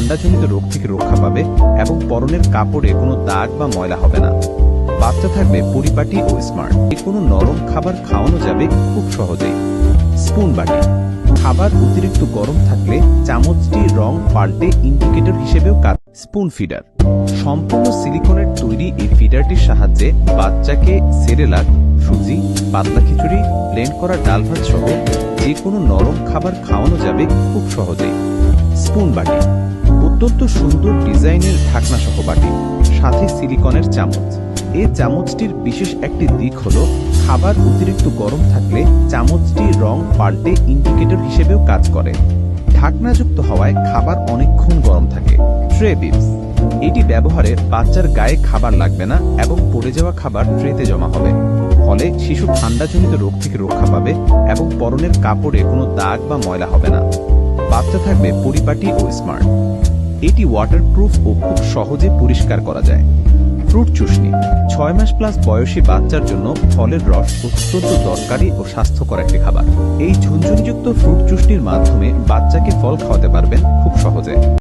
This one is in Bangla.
ঠান্ডাজনিত রোগ থেকে রক্ষা পাবে এবং পরনের কাপড়ে কোনো দাগ বা ময়লা হবে না। বাচ্চা থাকবে পরিপাটি ও স্মার্ট। এ কোনো নরম খাবার খাওয়ানো যাবে খুব সহজেই। স্পুন বাটি। খাবার অতিরিক্ত গরম থাকলে চামচটি রং পাল্টে ইন্ডিকেটর হিসেবেও কাজ স্পুন ফিডার। সম্পূর্ণ সিলিকনের তৈরি এই ফিডারটির সাহায্যে বাচ্চাকে সেরেলাক সুজি, পাতলা খিচুড়ি, ব্লেন্ড করা ডাল ভাত সহ যে কোনো নরম খাবার খাওয়ানো যাবে খুব সহজেই। স্পুন বাটি। অত্যন্ত সুন্দর ডিজাইনের ঢাকনা সহ বাটি, সাথে সিলিকনের চামচ। এই চামচটির বিশেষ একটি দিক হল, খাবার অতিরিক্ত গরম থাকলে চামচটি রং পাল্টে ইন্ডিকেটর হিসেবেও কাজ করে। ঢাকনাযুক্ত হওয়ায় খাবার অনেকক্ষণ গরম থাকে। ট্রে বিপস এটি ব্যবহারে বাচ্চার গায়ে খাবার লাগবে না এবং পড়ে যাওয়া খাবার ট্রেতে জমা হবে। ফলে শিশু ঠান্ডাজনিত রোগ থেকে রক্ষা পাবে এবং পরনের কাপড়ে কোনো দাগ বা ময়লা হবে না। বাচ্চা থাকবে পরিপাটি ও স্মার্ট এটি ওয়াটারপ্রুফ ও খুব সহজে পরিষ্কার করা যায়। ফ্রুট চুষনি, ছয় মাস প্লাস বয়সী বাচ্চার জন্য ফলের রস অত্যন্ত দরকারি ও স্বাস্থ্যকর একটি খাবার। এই ঝুনঝুনিযুক্ত ফ্রুট চুষনির মাধ্যমে বাচ্চাকে ফল খাওয়াতে পারবেন খুব সহজে।